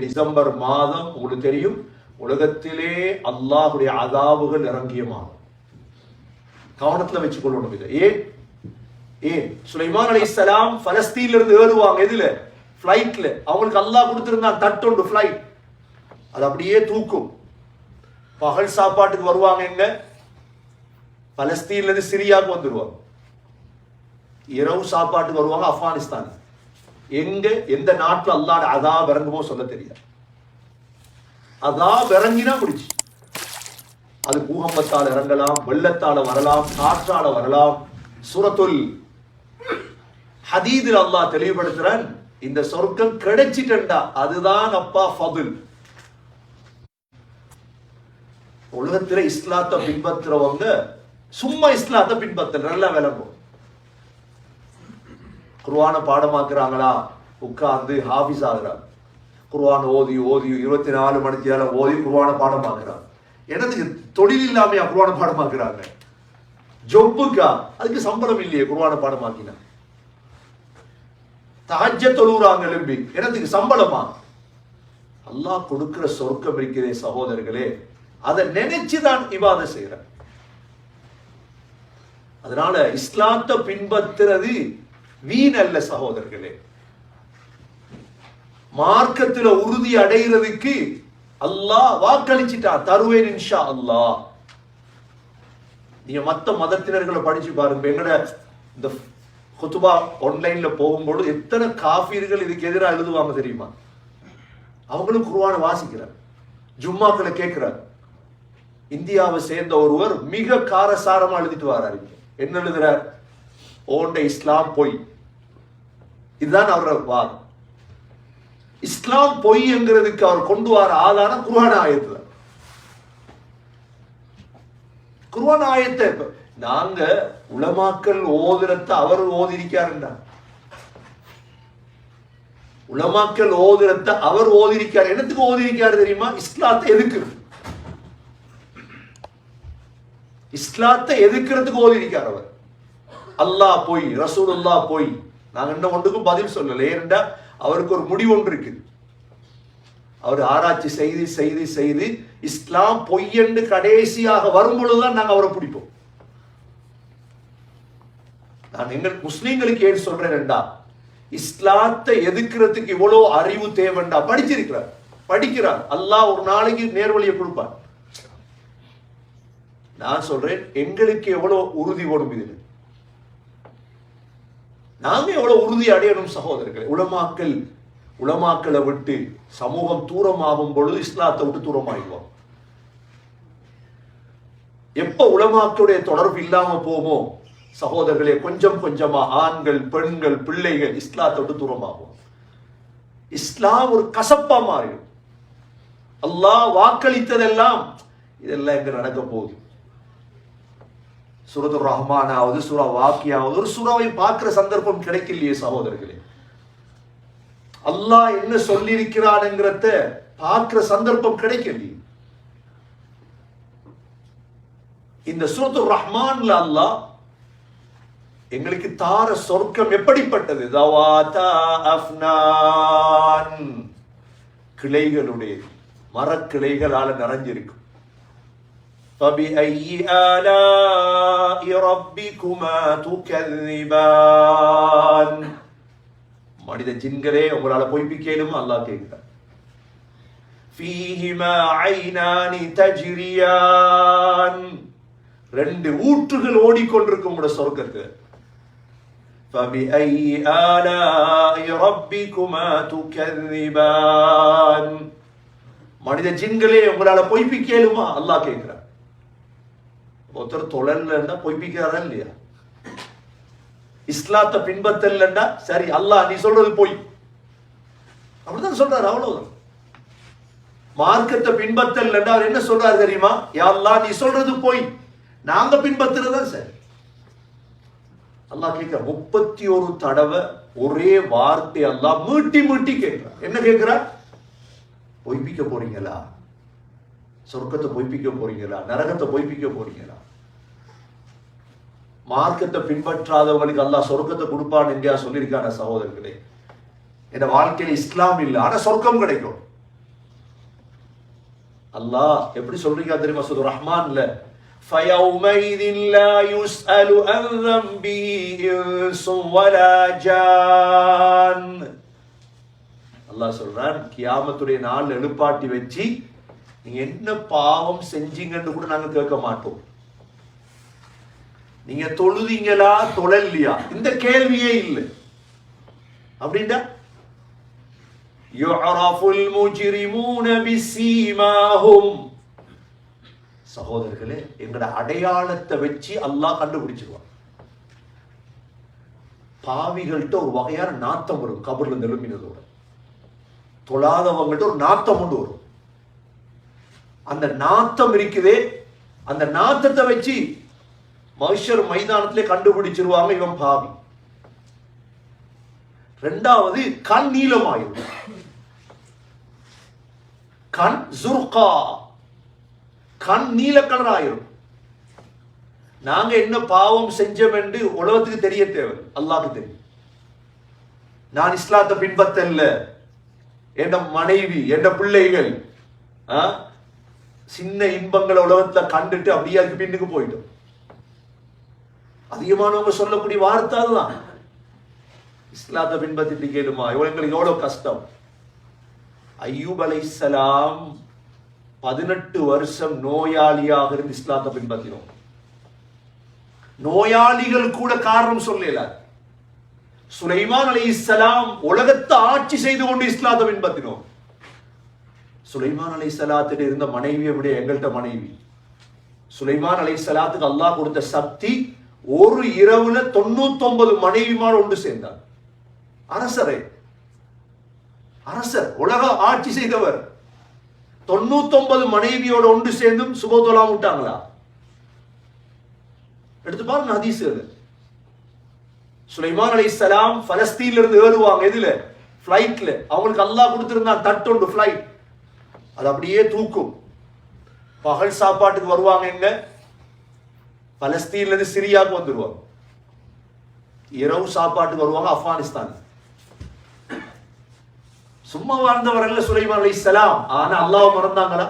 December மாதம் உங்களுக்கு தெரியும் உலகத்திலே அல்லாஹுடைய அதாவுகள் இறங்கிய மாதம் கவனத்துல வச்சு கொள்ளணும் இதை. ஏன்? ஏன்? சுலைமான் அலி இஸ்லாம் பலஸ்தீன்ல இருந்து ஏறுவாங்க. எதுல? பிளைட்ல அவங்களுக்கு அல்லாஹ் கொடுத்திருந்தான் தட்டுண்டு பிளைட் அது அப்படியே தூக்கும். பகல் சாப்பாட்டுக்கு வருவாங்க எங்க? பலஸ்தீன்ல இருந்து சிரியாவுக்கு வந்துருவாங்க. இரவு சாப்பாட்டுக்கு வருவாங்க ஆப்கானிஸ்தான் எங்க எந்த நாட்டில் அல்லாட அதா இறங்குமோ சொல்ல தெரியாது. அதா இறங்கினா முடிச்சு அது பூகம்பத்தால் இறங்கலாம் வெள்ளத்தால வரலாம் காற்றால வரலாம். சுரத்துல் ஹதீதில் அல்லாஹ் தெளிவுபடுத்துறான் இந்த சொர்க்கம் கிடைச்சிட்டா அதுதான் அப்பா ஃபதுல். உலகத்துல இஸ்லாத்தை பின்பற்றுறவங்க சும்மா இஸ்லாத்தை பின்பற்ற நல்லா விளங்கும் குர்ஆனை பாடமாக்குறாங்களா? உட்கார்ந்து ஹாஃபிஸ் ஆகிறார் குர்வான் ஓதி ஓதி இருபத்தி நாலு மணிக்கு நேரம் ஓதி குர்ஆனை பாடமாக்குறார் எனக்கு தொழில் இல்லாமையா குர்ஆனை பாடமாக்குறாங்க? ஜொப்புக்கா? அதுக்கு சம்பளம் இல்லையே குர்ஆனை பாடமாக்கினா. தஹஜ்ஜ தொழுகிறாங்க எலும்பி. எனக்கு சம்பளமா? அல்லாஹ் கொடுக்கிற சொர்க்கம் இருக்கிறே சகோதரர்களே அதை நினைச்சுதான் இவாத செய்யறேன். அதனால இஸ்லாத்தை பின்பற்றுறது வீண் அல்ல சகோதரர்களே மார்க்கத்துல உறுதி அடைகிறதுக்கு அல்லாஹ் வாக்களிச்சிட்டான் தருவேன் இன்ஷா அல்லாஹ். நீங்க மத்த மதத்தினர்களை படிச்சு பாருங்க எங்கட இந்த குத்துபா ஆன்லைன்ல போகும்போது எத்தனை காஃபீர்கள் இதுக்கு எதிராக எழுதுவாங்க தெரியுமா? அவங்களும் குருவான வாசிக்கிறார். ஜும்மாக்களை கேட்கிறார். இந்தியாவை சேர்ந்த ஒருவர் மிக காரசாரமா எழுதிட்டு வர்றாரு என்ன எழுதுறார்? ஓண்ட இஸ்லாம் பொய். இதுதான் அவரோட வாதம். இஸ்லாம் பொய்ங்கிறதுக்கு அவர் கொண்டு வர ஆதாரம் குருவான ஆயத்துல. குருவான ஆயத்தை நாங்க உலமாக்கல் ஓதுரத்தை அவர் ஓதிருக்காருண்டா. உலமாக்கல் ஓதுரத்தை அவர் ஓதிருக்காரு. என்னத்துக்கு ஓதிருக்காரு தெரியுமா? இஸ்லாத்தை எதுக்கு? இஸ்லாத்தை எதிர்க்கிறதுக்கு ஓதிருக்கார் அவர்? அல்லாஹ் போய் ரசூலுல்லாஹ் போய் நாங்க என்ன ஒன்றுக்கும் பதில் சொல்லல. ஏன்டா அவருக்கு ஒரு முடிவு ஒன்று இருக்குது. அவர் ஆராய்ச்சி செய்து செய்து செய்து இஸ்லாம் பொய்யென்று கடைசியாக வரும் பொழுதுதான் நாங்க அவரை பிடிப்போம். நான் எங்கள் முஸ்லீம்களுக்கு ஏன் சொல்றேன்டா இஸ்லாத்தை எதிர்க்கிறதுக்கு இவ்வளவு அறிவு தேவைண்டா படிச்சிருக்கிறார். படிக்கிறார். அல்லாஹ் ஒரு நாளைக்கு நேர்வழியை கொடுப்பார். நான் சொல்றேன் எங்களுக்கு எவ்வளவு உறுதி வரும் இதுன்னு நாங்க எவ்வளவு உறுதி அடையணும் சகோதரர்களே. உலமாக்கள் உலமாக்களை விட்டு சமூகம் தூரமாகும் பொழுது இஸ்லாத்தை விட்டு தூரமாகிடுவோம் எப்ப உலமாக்களுடைய தொடர்பு இல்லாம போமோ சகோதரர்களே கொஞ்சம் கொஞ்சமா ஆண்கள் பெண்கள் பிள்ளைகள் இஸ்லாத்தை விட்டு தூரமாகும். இஸ்லாம் ஒரு கசப்பா மாறிடும். அல்லாஹ் வாக்களித்ததெல்லாம் இதெல்லாம் இங்க நடக்க போகுது. சுரது ரஹ்மானாவது சுரா வாக்கியாவது ஒரு சுறாவை பார்க்கிற சந்தர்ப்பம் கிடைக்கலையே சகோதரர்களே. அல்லாஹ் என்ன சொல்லியிருக்கிறான்ங்கிறத பார்க்கிற சந்தர்ப்பம் கிடைக்கலையே. இந்த சுரத்து ரஹ்மான்ல அல்லாஹ் எங்களுக்கு தார சொர்க்கம் எப்படிப்பட்டது? தவாதா அஃப்னான். கிளைகளுடைய மரக்கிளைகளால நிறைஞ்சிருக்கும் فبأي آلاء ربكما تكذبان மனித ஜின்களே உங்களால பொய்ப்பிக்கலும் அல்லாஹ் கேட்கிறார் ஃபீஹிமா ஐனானி தஜ்ரியான் ரெண்டு ஊற்றுகள் ஓடிக்கொண்டிருக்கும் உங்களோட சொர்க்கத்துல فبأي آلاء ربكما تكذبان மனித ஜின்களே உங்களால பொய்ப்பிக்கலுமா அல்லாஹ் கேட்கிறார் ஒருத்தர் தொழல்னா பொய்ப்பிக்கிறாரா இல்லையா? இஸ்லாத்தை பின்பற்றலன்னா சரி அல்லாஹ் நீ சொல்றது பொய். அப்படிதான் சொல்றாரு அவ்வளவுதான். மார்க்கத்தை பின்பற்றலன்னா அவர் என்ன சொல்றாரு தெரியுமா? யா அல்லாஹ் நீ சொல்றது போய். நாங்க பின்பற்றுறதா சரி. அல்லாஹ் கேட்கிற முப்பத்தி ஒரு தடவை ஒரே வார்த்தை அல்லாஹ் மீட்டி மீட்டி கேட்கிறார். என்ன கேட்கிறார்? பொய்ப்பிக்க போறீங்களா? சொர்க்கத்தை பொய்ப்பிக்க போறீங்களா நரகத்தை பொய்ப்பிக்க போறீங்களா மார்க்கத்தை பின்பற்றாதவங்களுக்கு அல்லாஹ் சொர்க்கத்தை கொடுப்பான்னு எங்கேயா சொல்லியிருக்கான சகோதரர்களே என் வாழ்க்கையில இஸ்லாம் இல்லை ஆனா சொர்க்கம் கிடைக்கும் அல்லாஹ் எப்படி சொல்றீங்க தெரியுமா சுது ரஹ்மான்ல فيومئذ لا يسأل عن ذنبه إنس ولا جان அல்லாஹ் சொல்றான் கியாமத்துடைய நாள் எழுப்பாட்டி வச்சு நீங்க என்ன பாவம் செஞ்சீங்கன்னு கூட நாங்க கேட்க மாட்டோம். நீங்க தொழுதீங்களா தொழலையா? இந்த கேள்வியே இல்லை. அப்படின்டா யுஅரஃபுல் முஜ்ரிமூன பிஸீமாஹும் சகோதரர்களே எங்களோட அடையாளத்தை வச்சு அல்லாஹ் கண்டுபிடிச்சிருவான். பாவிகள்கிட்ட ஒரு வகையான நாத்தம் வரும் கபர்ல எழுப்பினதோட தொழாதவங்கள்ட்ட ஒரு நாத்தம் கொண்டு வரும். அந்த நாத்தம் இருக்குதே. அந்த நாத்தத்தை வச்சு மனுஷர் மைதானத்திலே கண்டுபிடிச்சிருவாங்க இவன் பாவி. ரெண்டாவது கண் நீளமாயிரும் கண் ஜுர்கா கண் நீல கலர் ஆயிரும் நாங்க என்ன பாவம் செஞ்சோம் என்று உலகத்துக்கு தெரிய தேவை அல்லாக்கு தெரியும். நான் இஸ்லாத்தை பின்பற்றல என் மனைவி என் பிள்ளைகள் ஆ, சின்ன இன்பங்களை உலகத்துல கண்டுட்டு அப்படியே அதுக்கு பின்னுக்கு போயிட்டோம் அதிகமானவங்க சொல்லக்கூடிய வார்த்தை அதுதான். இஸ்லாத்தை பின்பற்றிட்டு கேளுமா இவ்வளவு எங்களுக்கு எவ்வளவு கஷ்டம்? ஐயூப் அலைஹிஸ்ஸலாம் பதினெட்டு வருஷம் நோயாளியாக இருந்து இஸ்லாத்தை பின்பற்றினோம். நோயாளிகள் கூட காரணம் சொல்லல. சுலைமான் அலைஹிஸ்ஸலாம் உலகத்தை ஆட்சி செய்து கொண்டு இஸ்லாத்தை பின்பற்றினோம். சுலைமான் அலைஹிஸ்ஸலாத்திட்ட இருந்த மனைவியை விட எங்கள்கிட்ட மனைவி. சுலைமான் அலை சலாத்துக்கு அல்லாஹ் கொடுத்த சக்தி ஒரு இரவுல தொண்ணூத்தொன்பது மனைவிமார் ஒன்று சேர்ந்தார். அரசரே அரசர் உலக ஆட்சி செய்தவர். தொண்ணூத்தொன்பது மனைவியோட ஒன்று சேர்ந்தும் சுபோதலாம் விட்டாங்களா? எடுத்து பாருங்க ஹதீஸ்கள் சுலைமான் அலைஹிஸ்ஸலாம் பலஸ்தீன்ல இருந்து ஏறுவாங்க. எதுல? ஃப்ளைட்ல அவங்களுக்கு அல்லாஹ் கொடுத்திருந்தான் தட்டுண்டு ஃப்ளைட் அது அப்படியே தூக்கும். பகல் சாப்பாட்டுக்கு வருவாங்க எங்க? பலஸ்தீன்ல இருந்து சிரியாவுக்கு வந்துருவாங்க. இரவு சாப்பாட்டுக்கு வருவாங்க ஆப்கானிஸ்தான் சும்மா வாழ்ந்தவர்கள் சுலைமான் அலைஹிஸ்ஸலாம் ஆனா அல்லாவை மறந்தாங்களா?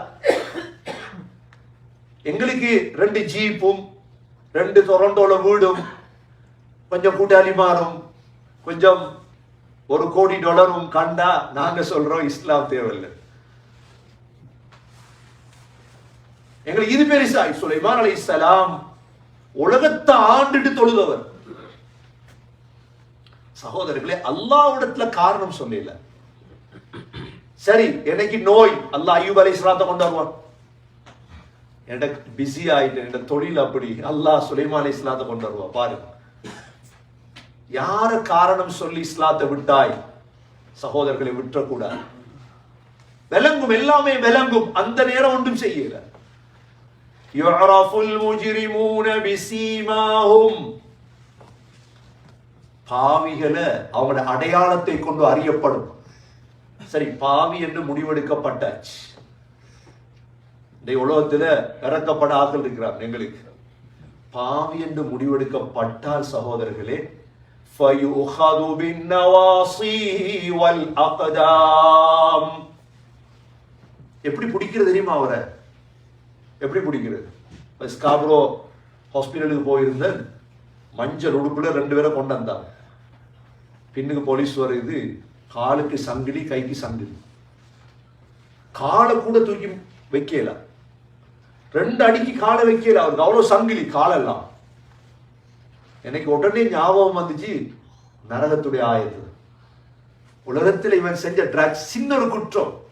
எங்களுக்கு ரெண்டு ஜீப்பும் ரெண்டு டொரண்டோல வீடும் கொஞ்சம் கூட்டாளிமாரும் கொஞ்சம் ஒரு கோடி டாலரும் கண்டா நாங்க சொல்றோம் இஸ்லாம் தேவையில்லை. எங்களுக்கு இது பெருசாய் சுலைமான் சலாம் உலகத்தை ஆண்டுட்டு தொழுதவர். சகோதரர்களே அல்லாவிடத்துல காரணம் சொல்லல சரி எனக்கு நோய்? அல்லாஹ் ஐயூப் அலைஹிஸ்ஸலாத்தை கொண்டு வருவான். எனக்கு பிஸி ஆயிட்டு என் தொழில் அப்படி. அல்லாஹ் சுலைமான் அலைஹிஸ்ஸலாத்தை கொண்டு வருவா பாரு. யார காரணம் சொல்லி இஸ்லாத்தை விட்டாய்? சகோதரர்களை விட்டக்கூடாது விளங்கும் எல்லாமே விளங்கும். அந்த நேரம் ஒன்றும் செய்யல. يعرف المجرمون بسيماهم பாவிகளை அவங்களோட அடையாளத்தை கொண்டு அறியப்படும் சரி பாவி என்று முடிவெடுக்கப்பட்டாச்சு இந்த உலகத்துல இறக்கப்பட ஆட்கள் இருக்கிறார் எங்களுக்கு பாவி என்று முடிவெடுக்கப்பட்டால் சகோதரர்களே فَيُؤْخَذُ بِالنَّوَاصِي وَالْأَقْدَامِ எப்படி பிடிக்கிறது தெரியுமா அவரை எப்படி பிடிக்கிறது ஸ்காப்ரோ ஹாஸ்பிட்டலுக்கு போயிருந்தேன் மஞ்சள் உடுப்புல ரெண்டு பேரை கொண்டு வந்தான். பின்னுக்கு போலீஸ் வருது காலுக்கு சங்கிலி கைக்கு சங்கிலி. காலை கூட தூக்கி வைக்கல. ரெண்டு அடிக்கு காலை வைக்கல அவருக்கு அவ்வளவு சங்கிலி காலெல்லாம். எனக்கு உடனே ஞாபகம் வந்துச்சு நரகத்துடைய ஆயத்து. உலகத்தில் இவன் செஞ்ச ட்ராக்ஸ் சின்ன ஒரு குற்றம்.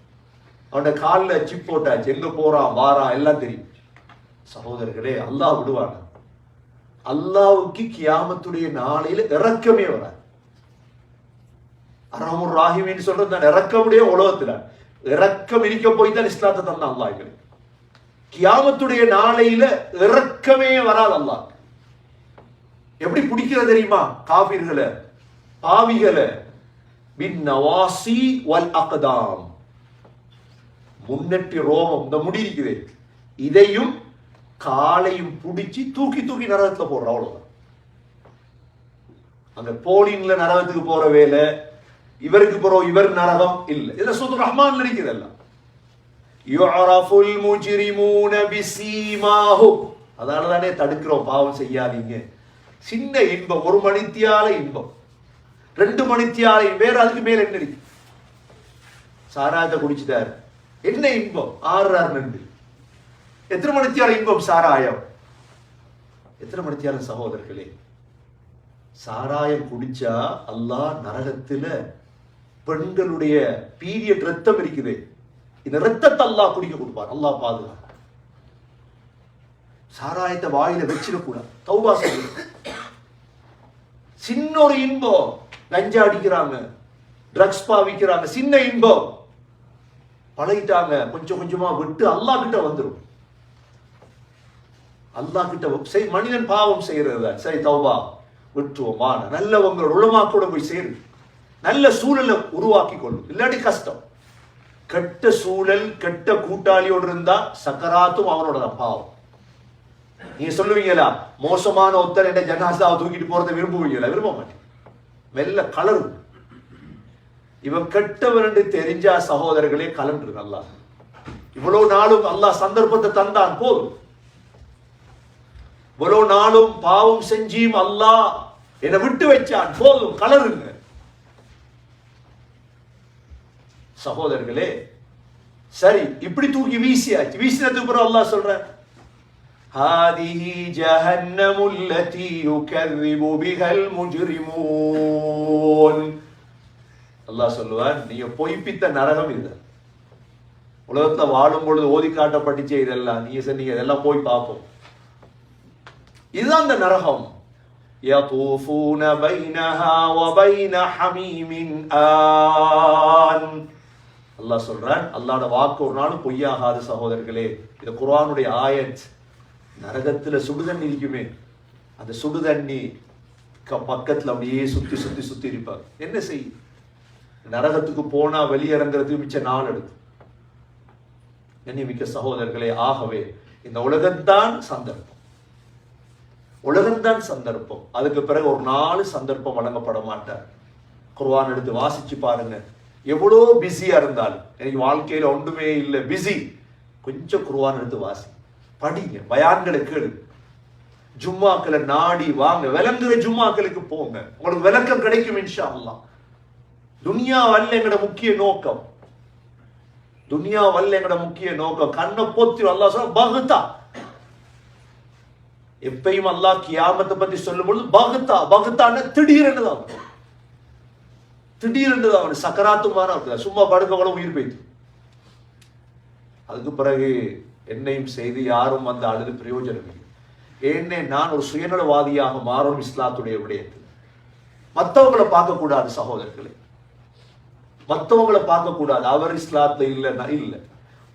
அவனோட காலில் சிப் போட்டாச்சு. எங்க போறான் வாரான் எல்லாம் தெரியும். சகோதரர்களே அல்லாஹ் விடுவாங்க. அல்லாவுக்கு கியாமத்துடைய நாளையில இறக்கமே வராது. அரமுர் ராஹிமின்னு சொல்றது நான் இறக்கமுடைய உலகத்துல. இறக்கம் இருக்க போய் தான் இஸ்லாத்தை தந்தான் அல்லாஹ் எங்களுக்கு. கியாமத்துடைய நாளையில இறக்கமே வராது அல்லாஹ். எப்படி பிடிக்கிறது தெரியுமா? காபிர்களை பாவிகளை பின் நவாசி வல் அகதாம். முன்னெட்டி ரோமம் இந்த முடி இருக்குது. இதையும் காலையும் பிடிச்சி தூக்கி தூக்கி நரகத்துல போடுற அவ்வளவுதான். அந்த போலின்ல நரகத்துக்கு போற வேலை இவருக்கு போறோம் இவர் நரகம் இல்ல. இதுல சுத்து ரஹ்மான் இருக்குது எல்லாம். யுஅரஃபுல் முஜ்ரிமூன பிஸீமாஹும் அதனால தானே தடுக்கிறோம் பாவம் செய்யாதீங்க. சின்ன இன்பம் ஒரு மணித்தியால இன்பம். ரெண்டு மணித்தியால வேற அதுக்கு மேல என்ன இருக்கு? சாராயத்தை குடிச்சிட்டாரு. என்ன இன்பம்? ஆறுறார் நன்றி எத்தனை மணித்தியால இன்பம்? சாராயம். எத்தனை மணித்தியார சகோதரர்களே? சாராயம் குடிச்சா அல்லாஹ் நரகத்துல பெண்களுடைய பீரியட் ரத்தம் இருக்குது. இந்த ரத்தத்தை அல்லாஹ் குடிக்க கொடுப்பார் அல்லா பாதுகாப்பு சாராயத்தை வாயில வச்சிடக்கூடாது தௌபா செய்யணும். சின்ன ஒரு இன்பம். கஞ்சா அடிக்கிறாங்க. ட்ரக்ஸ் பாவிக்கிறாங்க. சின்ன இன்பம். பழகிட்டாங்க. கொஞ்சம் கொஞ்சமா விட்டு அல்லாஹ் கிட்ட வந்துரும். அல்லாஹ் கிட்ட செய் மனிதன் பாவம் செய்யறது சரி தௌபா. விட்டுருவோமா? நல்லவங்களோட உளமாக்கூட போய் சேரு. நல்ல சூழலை உருவாக்கி கொள்ளும் இல்லாட்டி கஷ்டம். கெட்ட சூழல் கெட்ட கூட்டாளியோடு இருந்தா சக்கராத்தும் அவனோட தான் பாவம். நீங்க சொல்லுவீங்களா? மோசமான ஒருத்தர் என்ன ஜனாசாவை தூக்கிட்டு போறதை விரும்புவீங்களா? விரும்ப மாட்டேன். மெல்ல கலரும் இவன் கெட்டவன் என்று தெரிஞ்சா சகோதரர்களே கலன்று நல்லா இவ்வளவு நாளும் அல்லாஹ் சந்தர்ப்பத்தை தந்தான் போதும் இவ்வளவு நாளும் பாவம் செஞ்சியும் அல்லாஹ் என்னை விட்டு வச்சான் போதும் கலருங்க சகோதரர்களே சரி இப்படி தூக்கி வீசியாச்சு வீசினதுக்கு அப்புறம் அல்லாஹ் சொல்றேன் هذه جهنم التي يكذب بها المجرمون அல்லாஹ் சொல்லுவான் நீங்க பொய்ப்பித்த நரகம் இது உலகத்துல வாழும் பொழுது ஓதி காட்டப்பட்டுச்சே இதெல்லாம் நீங்க சொன்னீங்க இதெல்லாம் போய் பார்ப்போம் இதுதான் அந்த நரகம் يطوفون بينها وبين حميم آن அல்லாஹ் சொல்றான் அல்லாஹ்வோட வாக்கு ஒரு நாளும் பொய்யாகாது சகோதரர்களே இது குர்ஆனுடைய ஆயத் நரகத்துல சுடுதண்ணி இருக்குமே அந்த சுடுதண்ணி க- பக்கத்துல அப்படியே சுத்தி சுத்தி சுத்தி இருப்பார் என்ன செய் நரகத்துக்கு போனா வெளியிறங்கிறதுக்கு மிச்ச நாள் எடுக்கும் கண்ணியமிக்க சகோதரர்களே ஆகவே இந்த உலகம்தான் சந்தர்ப்பம். உலகம்தான் சந்தர்ப்பம். அதுக்கு பிறகு ஒரு நாலு சந்தர்ப்பம் வழங்கப்பட மாட்டார். குர்வான் எடுத்து வாசிச்சு பாருங்க. எவ்வளோ பிஸியா இருந்தாலும் எனக்கு வாழ்க்கையில ஒன்றுமே இல்லை பிஸி. கொஞ்சம் குர்வான் எடுத்து வாசி. படிங்க பயான்களை கேளு. ஜும்மாக்களை நாடி வாங்க. விளங்குற ஜும்மாக்களுக்கு போங்க. உங்களுக்கு விளக்கம் கிடைக்கும் இன்ஷா அல்லாம் துனியா வல்ல எங்கட முக்கிய நோக்கம். துனியா வல்ல எங்கட முக்கிய நோக்கம். கண்ணை போத்தி அல்லாஹ் சொல்ல பகுத்தா. எப்பயும் அல்லாஹ் கியாமத்தை பத்தி சொல்லும் பொழுது பகுத்தா. பகுத்தான திடீரென்று தான் திடீரென்று தான் அவன் சக்கராத்துமான சும்மா படுக்க கூட உயிர் போயிடுது. அதுக்கு பிறகு என்னையும் செய்து யாரும் அந்த அழுது பிரயோஜனம் இல்லை. ஏன்னே நான் ஒரு சுயநலவாதியாக மாறும் இஸ்லாத்துடைய விடயத்தில். மற்றவங்களை பார்க்கக்கூடாது சகோதரர்களே. மற்றவங்களை பார்க்கக்கூடாது. அவர் இஸ்லாத்துல இல்லைன்னா இல்லை.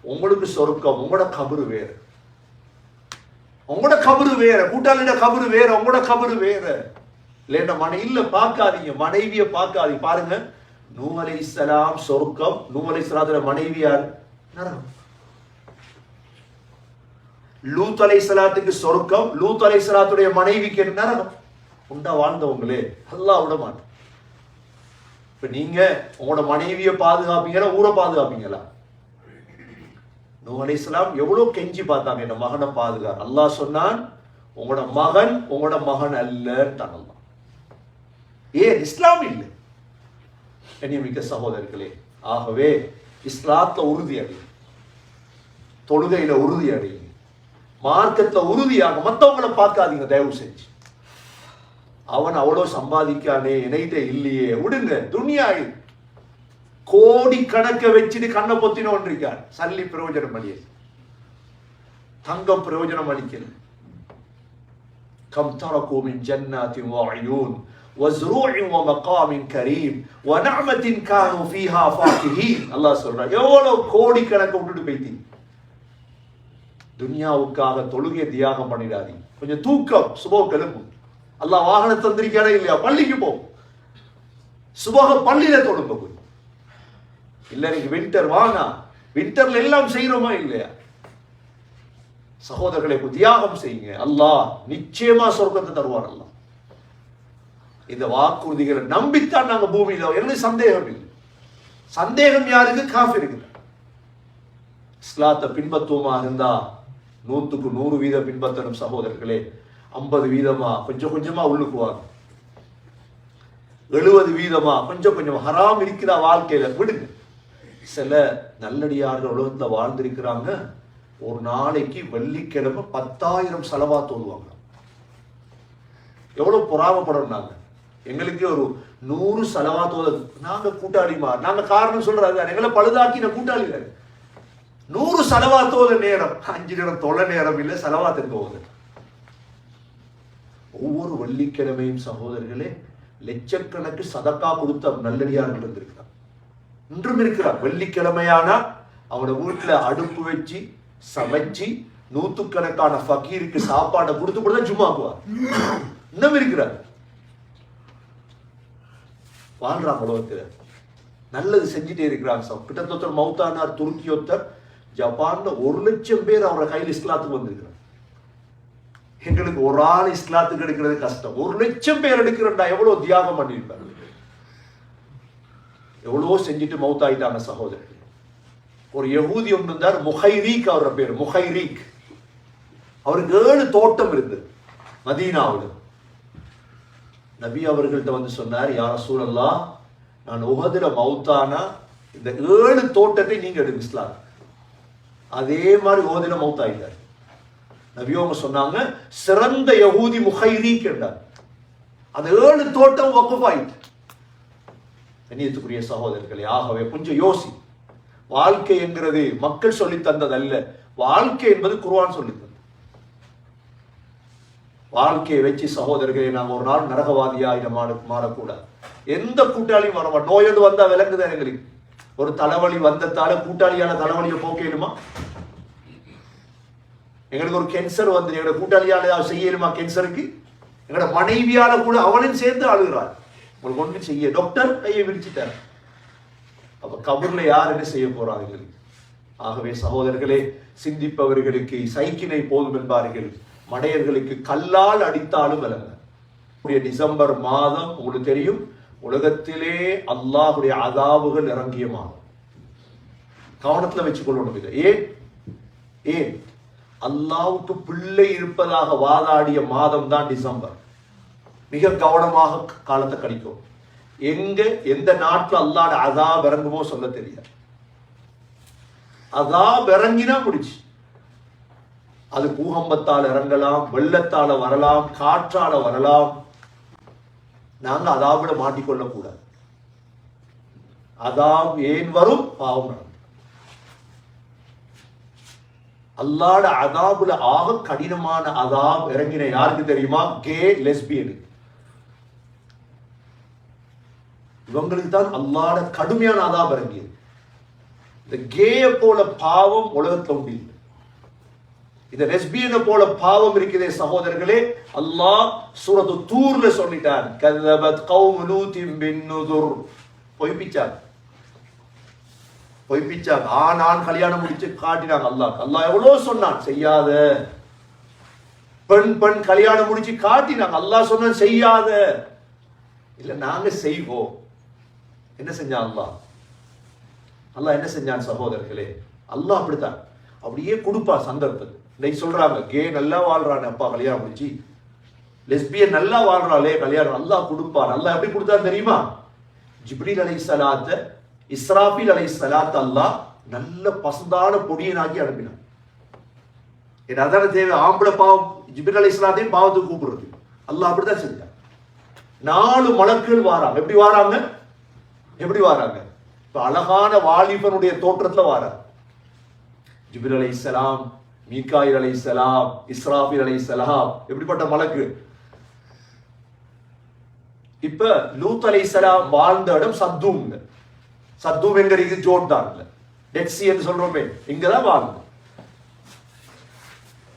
உங்களுக்கு சொர்க்கம் உங்களோட கபரு வேற. உங்களோட கபரு வேற. கூட்டாளியோட கபரு வேற உங்களோட கபரு வேற. இல்லைன்னா மனை இல்ல பார்க்காதீங்க. மனைவிய பார்க்காதீங்க. பாருங்க. நூ இஸ்லாம் சொர்க்கம். நூ இஸ்லாத்துல மனைவியார் நரகம். லூத் சலாத்துக்கு சொர்க்கம். லூத் அலைஹிஸ்ஸலாத்துடைய மனைவிக்கு என்ன நரகம்? உண்டா வாழ்ந்தவங்களே. அல்லாஹ் விட மாட்டோம் இப்ப நீங்க உங்களோட மனைவியை பாதுகாப்பீங்களா ஊரை பாதுகாப்பீங்களா? நூ இஸ்லாம் எவ்வளவு கெஞ்சி பார்த்தாங்க என் மகனை பாதுகா அல்லாஹ் சொன்னான் உங்களோட மகன் உங்களோட மகன் அல்லன்னு அல்லாஹ். ஏன் இஸ்லாம் இல்லை. கண்ணியமிக்க சகோதரர்களே ஆகவே இஸ்லாத்தை உறுதி அடையும் தொழுகையில உறுதி அடையும் மார்க்கத்துல உறுதியாக மத்தவங்களை பார்க்காதீங்க தயவு செஞ்சு. அவன் அவ்வளவு சம்பாதிக்கானே இணைட்ட இல்லையே விடுங்க துனியா இது. கோடி கணக்க வச்சுட்டு கண்ணை பொத்தினோன் இருக்கான் சல்லி பிரயோஜனம் அளிய தங்கம் பிரயோஜனம் அளிக்கல கம் தரகு மின் ஜன்னாத்தின் வஅயூன் وزروع ومقام كريم ونعمة كانوا فيها فاكهين அல்லாஹ் சொல்றான் எவ்வளவு கோடி கணக்க விட்டுட்டு போயிட்டீங்க துனியாவுக்காக தொழுகை தியாகம் பண்ணிடாதீங்க கொஞ்சம் தூக்கம் சுபோ கிளம்பும் அல்லாஹ் வாகனம் தந்திருக்கானே இல்லையா? பள்ளிக்கு போ. சுபக பள்ளியில தொழுங்க போய். இல்ல நீங்க வின்டர் வாங்க. வின்டர்ல எல்லாம் செய்யறோமா இல்லையா? சகோதரர்களை தியாகம் செய்யுங்க. அல்லாஹ் நிச்சயமா சொர்க்கத்தை தருவார் அல்லாஹ். இந்த வாக்குறுதிகளை நம்பித்தான் நாங்க பூமியில எனக்கு சந்தேகம் இல்லை. சந்தேகம் யாருக்கு? காஃபி இருக்குது இஸ்லாத்தை பின்பற்றுவோமா இருந்தா நூற்றுக்கு நூறு வீத பின்பற்றணும் சகோதரர்களே. ஐம்பது வீதமா கொஞ்சம் கொஞ்சமா உள்ளுக்குவாங்க எழுபது வீதமா கொஞ்சம் கொஞ்சம். ஹராம் இருக்கிற வாழ்க்கையில விடுங்க. சில நல்லடியார்கள் உலகத்தில் வாழ்ந்திருக்கிறாங்க. ஒரு நாளைக்கு வெள்ளிக்கிழமை பத்தாயிரம் செலவா தோதுவாங்க எவ்வளவு பொறாமப்படணும் நாங்க எங்களுக்கு ஒரு நூறு செலவா தோத நாங்க கூட்டாளிமா? நாங்க காரணம் சொல்றாங்க எங்களை பழுதாக்கின கூட்டாளிகள். நூறு செலவா தோத நேரம். அஞ்சு நேரம் தொலை நேரம் இல்லை செலவாத்துக்கு போகுது ஒவ்வொரு வெள்ளிக்கிழமையும் சகோதரர்களே லட்சக்கணக்கு சதக்கா கொடுத்த நல்லடியார்கள் இருந்திருக்கிறார் இன்றும் இருக்கிறார். வெள்ளிக்கிழமையானா அவனோட வீட்டுல அடுப்பு வச்சு சமைச்சு நூத்துக்கணக்கான ஃபக்கீருக்கு சாப்பாடை கொடுத்து கூட தான் ஜும்மாக்குவார். இன்னும் இருக்கிறார். வாழ்றாங்க உலகத்தில். நல்லது செஞ்சுட்டே இருக்கிறாங்க சார் கிட்டத்தட்ட மௌத்தானார் துருக்கி ஒருத்தர் ஜப்பான்ல ஒரு லட்சம் பேர் அவரை கையில் இஸ்லாத்துக்கு வந்திருக்கிறார். எங்களுக்கு ஒரு ஆள் இஸ்லாத்துக்கு எடுக்கிறது கஷ்டம். ஒரு லட்சம் பேர் எடுக்கிறண்டா எவ்வளோ தியாகம் பண்ணியிருப்பாரு எவ்வளோ செஞ்சுட்டு மௌத்தாயிட்டாங்க சகோதரர்கள். ஒரு யகூதி ஒன்று இருந்தார் முஹைரீக் அவரோட பேர் முஹைரீக். அவருக்கு ஏழு தோட்டம் இருந்தது மதீனாவில். நபி அவர்கள்ட்ட வந்து சொன்னார் யார சூழல்லா நான் உகதுல மௌத்தானா இந்த ஏழு தோட்டத்தை நீங்க எடுங்க இஸ்லாம் அதே மாதிரி உகதுல மௌத்தாயிட்டார் நபியோங்க சொன்னாங்க சிறந்த யகூதி முஹைரீக் என்றார். அந்த ஏழு தோட்டம் வகுப்பாயிட்டு கண்ணியத்துக்குரிய சகோதரர்களே ஆகவே கொஞ்சம் யோசி. வாழ்க்கை என்கிறது மக்கள் சொல்லி தந்ததல்ல. வாழ்க்கை என்பது குருவான் சொல்லி தந்தது. வாழ்க்கையை வச்சு சகோதரர்களை நாங்கள் ஒரு நாள் நரகவாதியாக மாற மாறக்கூடாது. எந்த கூட்டாளியும் வரமா நோயோடு வந்தா விலங்குதான் எங்களுக்கு. ஒரு தலைவலி வந்ததால கூட்டாளியான தலைவலியை போக்கணுமா எங்களுக்கு ஒரு கேன்சர் வந்து எங்களோட கூட்டாளியால் ஏதாவது செய்யணுமா கேன்சருக்கு எங்களோட மனைவியால கூட அவனையும் சேர்ந்து அழுகிறார் உங்களுக்கு ஒன்றும் செய்ய டாக்டர் கையை விரிச்சுட்டார். அப்ப கபூர்ல யார் என்ன செய்ய போறாங்க எங்களுக்கு ஆகவே சகோதரர்களே சிந்திப்பவர்களுக்கு சைக்கினை போதும் என்பார்கள். மடையர்களுக்கு கல்லால் அடித்தாலும் விளங்க. டிசம்பர் மாதம் உங்களுக்கு தெரியும் உலகத்திலே அல்லாஹுடைய அதாவுகள் இறங்கிய மாதம். கவனத்துல வச்சுக்கொள்ளணும் இதை. ஏன்? ஏன்? அல்லாவுக்கு பிள்ளை இருப்பதாக வாதாடிய மாதம் தான் டிசம்பர். மிக கவனமாக காலத்தை கழிக்கும் எங்க எந்த நாட்டில் அல்லாட அதாப் இறங்குமோ சொல்ல தெரியாது. அதாப் இறங்கினா முடிச்சு அது பூகம்பத்தால் இறங்கலாம் வெள்ளத்தால வரலாம் காற்றால வரலாம். நாங்க அதாவிட மாட்டிக்கொள்ள கூடாது அதாப் ஏன் வரும்? பாவம் நடக்கும். அல்லாட அதாபுல ஆக கடினமான அதாப் இறங்கின யாருக்கு தெரியுமா? கே லெஸ்பியனு இவங்களுக்கு தான் அல்லாட கடுமையான அதாப் இறங்கியது. இந்த கேய போல பாவம் உலகத்தில் உண்டு இல்லை. இந்த லெஸ்பியனை போல பாவம் இருக்குதே சகோதரர்களே அல்லாஹ் சூரத்து தூர்ல சொல்லிட்டான். கதபத் கௌம் பின்னுதுர் பின் பொய்ப்பிச்சாங்க பொய்ப்பிச்சாங்க ஆண் கல்யாணம் முடிச்சு காட்டினாங்க அல்லாஹ் அல்லாஹ் எவ்வளவு சொன்னான்? செய்யாத. பெண் பெண் கல்யாணம் முடிச்சு காட்டினாங்க. அல்லாஹ் சொன்ன செய்யாத. இல்ல நாங்க செய்வோம். என்ன செஞ்சான் அல்லாஹ்? அல்லாஹ் என்ன செஞ்சான் சகோதரர்களே? அல்லாஹ் அப்படித்தான். அப்படியே கொடுப்பா சந்தர்ப்பத்து. இன்னைக்கு சொல்றாங்க கே நல்லா வாழ்றானே அப்பா கல்யாணம் முடிச்சு. லெஸ்பியன் நல்லா வாழ்றாளே கல்யாணம் நல்லா கொடுப்பா நல்லா எப்படி கொடுத்தா தெரியுமா? ஜிப்ரீல் அலை சலாத்த இஸ்ராஃபில் அலை சலாத் அல்லாஹ் நல்ல பசந்தான பொடியனாக்கி அனுப்பினான். என் அதான தேவை ஆம்பளை பாவம் ஜிபிர் அலை சலாத்தையும் பாவத்துக்கு கூப்பிடுறது. அல்லாஹ் அப்படிதான் செஞ்சான். நாலு மலக்குகள் வாராங்க. எப்படி வாராங்க? எப்படி வாராங்க? இப்போ அழகான வாலிபனுடைய தோற்றத்துல வாராங்க. ஜிபிர் அலை சலாம் மீகாயில் அலை சலாம் இஸ்ராபில் அலை சலாம் எப்படிப்பட்ட மலக்கு? இப்ப லூத் அலை சலாம் வாழ்ந்த இடம் சத்தூங்க சத்தூம் எங்க இருக்கு ஜோர்டான்ல டெட்சி என்று சொல்றோமே இங்கதான் வாழ்ந்து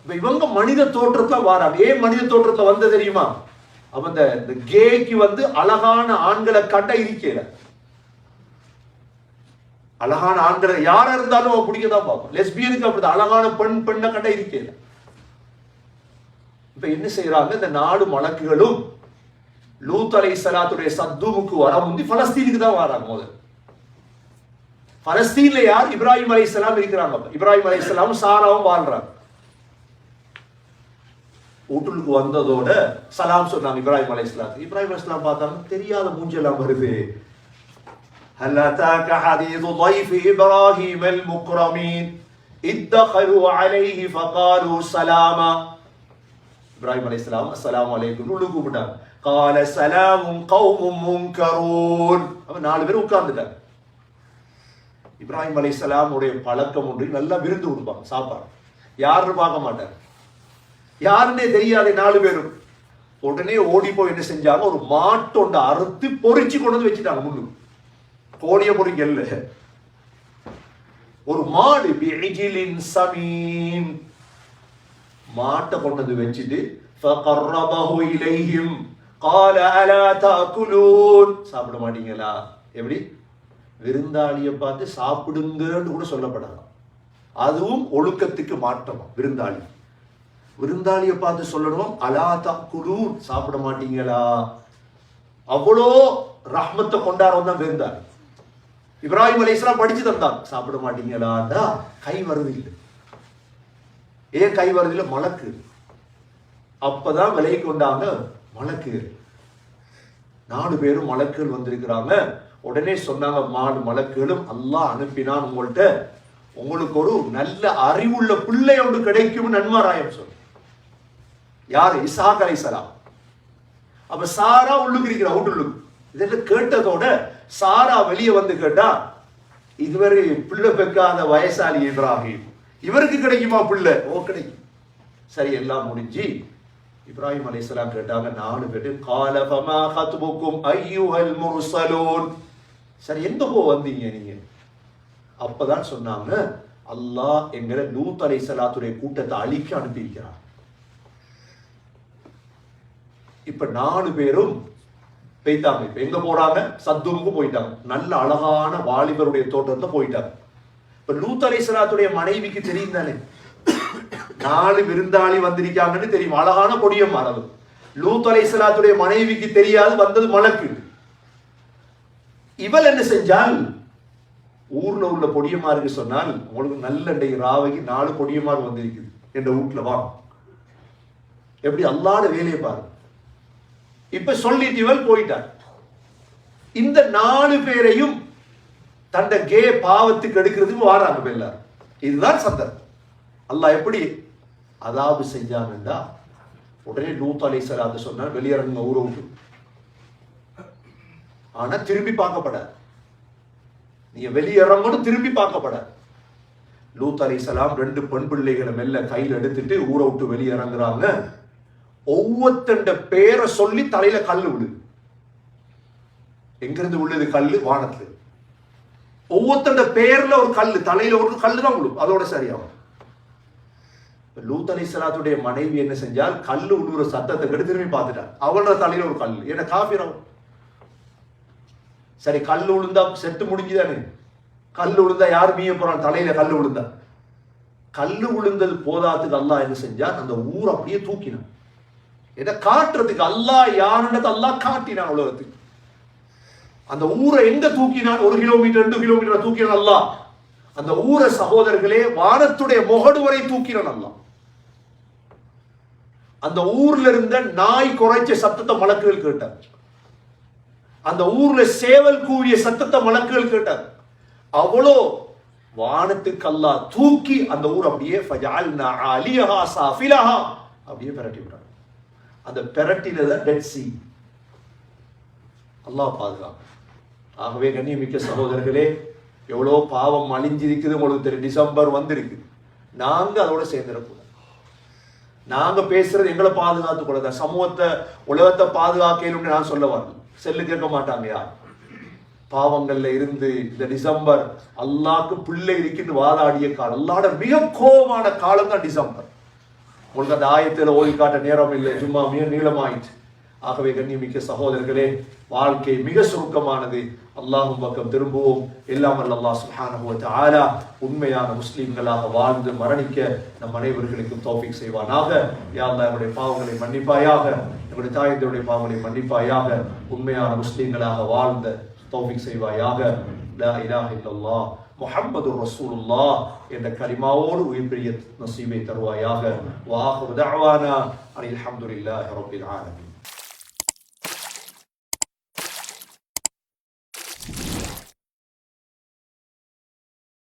இப்ப இவங்க மனித தோற்றத்தை வாராங்க. ஏன் மனித தோற்றத்தை வந்த தெரியுமா? அப்ப இந்த இந்த கேக்கு வந்து அழகான ஆண்களை கண்ட இருக்கல அழகான ஆண்களை யாரா இருந்தாலும் அவன் பிடிக்கதான் பார்ப்போம் லெஸ்பியனுக்கு அப்படி அழகான பெண் பெண்ணை கண்ட இருக்கல இப்ப என்ன செய்யறாங்க இந்த நாடு மலக்குகளும் லூத் அலை சலாத்துடைய சத்துமுக்கு வர முந்தி பலஸ்தீனுக்கு தான் வராங்க முதல்ல. பலஸ்தீன்ல யார் இப்ராஹிம் அலைஹிஸ்ஸலாம் இருக்கிறாங்க அப்ப. இப்ராஹிம் அலைஹிஸ்ஸலாமும் சாராவும் வாழ்றாங்க வீட்டுக்கு வந்ததோட சலாம் சொன்னாங்க இப்ராஹிம் அலைஹிஸ்ஸலாம் இப்ராஹிம் அலைஹிஸ்ஸலாம் பார்த்தாங்க தெரியாத மூஞ்செல்லாம் வருது هل أتاك حديث ضيف إبراهيم المكرمين إذ دخلوا عليه فقالوا سلاما இப்ராஹிம் அலைஹிஸ்ஸலாம் அஸ்ஸலாமு அலைக்கும் உள்ள கூப்பிட்டாங்க قال سلام قوم منكرون அப்ப நாலு பேர் உட்கார்ந்துட்டாங்க இப்ராஹிம் அலி உடைய பழக்கம் ஒன்று நல்லா விருந்து கொடுப்பாங்க சாப்பாடு. யாரும் பார்க்க மாட்டார் யாருன்னே தெரியாத நாலு பேரும். உடனே ஓடி போய் என்ன செஞ்சாங்க? ஒரு மாட்டொண்டை அறுத்து பொறிச்சு கொண்டு வந்து வச்சுட்டாங்க முன்னு கோழிய பொறிக்க ஒரு மாடு பிஜிலின் சமீம். மாட்டை கொண்டு வந்து வச்சுட்டு ஃபகர்ரபஹு இலைஹிம். சாப்பிட மாட்டீங்களா? எப்படி? விருந்தாளியை பார்த்து சாப்பிடுங்கன்னு கூட சொல்லப்படலாம் அதுவும் ஒழுக்கத்துக்கு மாற்றமா விருந்தாளி. விருந்தாளியை பார்த்து சொல்லணும் அலா தக்குலூன் சாப்பிட மாட்டீங்களா? அவ்வளோ ரஹ்மத்தை கொண்டாடுறவன் தான் விருந்தாளி. இப்ராஹிம் அலைஹிஸ்ஸலாம் படிச்சு தந்தான். சாப்பிட மாட்டீங்களாண்டா? கை வருது இல்லை. ஏன் கை வருது இல்லை மலக்கு. அப்பதான் விலை கொண்டாங்க மலக்கு. நாலு பேரும் மலக்குகள் வந்திருக்கிறாங்க. உடனே சொன்னாங்க மாடு மலக்குகளும் அல்லாஹ் அனுப்பினான் உங்கள்கிட்ட உங்களுக்கு ஒரு நல்ல அறிவுள்ள பிள்ளை ஒன்று கிடைக்கும் நன்மாராயம் சொன்ன யார்? இசாக் அலைசலாம் அப்ப சாரா உள்ளுக்கு இருக்கிற அவுட்டுள்ளுக்கு இதெல்லாம் கேட்டதோட சாரா வெளியே வந்து கேட்டா இதுவரை பிள்ளை பெக்காத வயசாளி இப்ராஹிம். இவருக்கு கிடைக்குமா பிள்ளை? ஓ கிடைக்கும். சரி எல்லாம் முடிஞ்சு இப்ராஹிம் அலைசலாம் கேட்டாங்க நாலு பேரு கால ஹத்புக்கும் ஐயுஹல் முர்சலூன். சரி எந்த போ வந்தீங்க நீங்க? அப்பதான் சொன்னாங்க அல்லாஹ் எங்களை லூத் சலாத்துடைய கூட்டத்தை அழிக்க அனுப்பியிருக்கிறார். இப்ப நாலு பேரும் பெய்தாங்க இப்ப எங்க போறாங்க? சத்துமுக்கு போயிட்டாங்க. நல்ல அழகான வாலிபருடைய தோட்டத்தை போயிட்டாங்க. இப்ப லூத் சலாத்துடைய மனைவிக்கு தெரியும் தானே? நாலு விருந்தாளி வந்திருக்காங்கன்னு தெரியும். அழகான கொடியம் மரபு லூத் அலைஹிஸ்ஸலாத்துடைய மனைவிக்கு தெரியாது வந்தது மலக்கு. இவள் என்ன செஞ்சால்? ஊர்ல உள்ள பொடியமாருக்கு சொன்னால் உங்களுக்கு நல்ல இன்றைக்கு ராவைக்கு நாலு பொடியமார் வந்திருக்குது என்ற வீட்டுல வா. எப்படி அல்லாத வேலையை பாரு. இப்ப சொல்லிட்டு இவள் போயிட்டார் இந்த நாலு பேரையும் தந்த கே பாவத்துக்கு எடுக்கிறதுக்கு வாராங்க எல்லாரும் இதுதான் சந்தர்ப்பம். அல்லாஹ் எப்படி அதாவது செஞ்சாங்கண்டா உடனே நூத்தாலை சார் அதை சொன்னார் வெளியரங்க ஊரை விட்டு ஆனா திரும்பி பார்க்கப்படாது. நீ வெளியிறங்கணும் திரும்பி பார்க்கப்படாது. லூத் அலி சலாம் ரெண்டு பெண் பிள்ளைகளை மெல்ல கையில் எடுத்துட்டு ஊரை விட்டு வெளியிறங்குறாங்க. ஒவ்வொருத்தண்ட பேரை சொல்லி தலையில கல்லு விடு. எங்கிருந்து உள்ளது கல்லு? வானத்துல. ஒவ்வொருத்தண்ட பேர்ல ஒரு கல்லு தலையில ஒரு கல் தான் விழும். அதோட சரியாகும். லூத் அலி சலாத்துடைய மனைவி என்ன செஞ்சால் கல்லு விழுற சத்தத்தை கெடு திரும்பி பார்த்துட்டான் அவளோட தலையில ஒரு கல் என்ன காபிரம் சரி கல் விழுந்தா செட்டு முடிஞ்சுதானே? கல் விழுந்தா யார் மீய போறான்? தலையில கல் விழுந்தா கல் விழுந்தது போதாத்துக்கு அல்லாஹ் என்ன செஞ்சான் அந்த ஊர் அப்படியே தூக்கினான் இதை காட்டுறதுக்கு அல்லா யாருன்றது அல்லாஹ் காட்டினான் உலகத்துக்கு. அந்த ஊரை எங்க தூக்கினான்? ஒரு கிலோமீட்டர் ரெண்டு கிலோமீட்டர் தூக்கினான் அல்லா அந்த ஊரை சகோதரர்களே வானத்துடைய முகடு வரை தூக்கினான் அல்லா அந்த ஊர்ல இருந்த நாய் குறைச்ச சத்தத்தை மலக்குகள் கேட்டார் அந்த ஊர்ல சேவல் கூறிய சத்தத்தை மலக்குகள் கேட்டார் அவ்வளோ வானத்துக்கு தூக்கி அந்த ஊர் அப்படியே அலியஹா அப்படியே பெரட்டி விட்டார் அந்த பிரட்டில டெட் சி அல்லாஹ் பாதுகாப்பு ஆகவே கண்ணியமிக்க சகோதரர்களே எவ்வளோ பாவம் அழிஞ்சிருக்குது உங்களுக்கு தெரியும். டிசம்பர் வந்திருக்கு. நாங்கள் அதோட சேர்ந்துடக்கூடாது. நாங்கள் பேசுறது எங்களை பாதுகாத்துக்கூடாது சமூகத்தை உலகத்தை பாதுகாக்கணும்னு நான் சொல்ல வரல. செல்லு கேட்க மாட்டாங்க யார் பாவங்கள்ல இருந்து இந்த டிசம்பர் அல்லாக்கு பிள்ளை இருக்குன்னு வாதாடிய காலம். அல்லாட மிக கோபமான காலம் தான் டிசம்பர். உங்களுக்கு அந்த ஆயத்தில் ஓய்வு காட்ட நேரம் இல்லை. சும்மா மிக நீளமாயிற்று. ஆகவே கண்ணியமிக்க சகோதரர்களே வாழ்க்கை மிக சுருக்கமானது. அல்லாஹும் பக்கம் திரும்புவோம். எல்லாம் அல்லா அல்லாஹ் ஆலா உண்மையான முஸ்லீம்களாக வாழ்ந்து மரணிக்க நம் அனைவர்களுக்கும் தோப்பிக் செய்வானாக. யார் அல்லாஹ் பாவங்களை மன்னிப்பாயாக. நம்முடைய தாயந்தருடைய பாவங்களை மன்னிப்பாயாக உண்மையான முஸ்லிம்களாக வாழ்ந்த தௌஃபீக் செய்வாயாக லா இலாஹ இல்லல்லாஹ் முஹம்மது ரசூலுல்லாஹ் என்ற கலிமாவோடு உயிர் பெரிய நசீபை தருவாயாக வாஹு தஅவானா அனில் ஹம்துலில்லாஹி ரப்பில் ஆலமீன்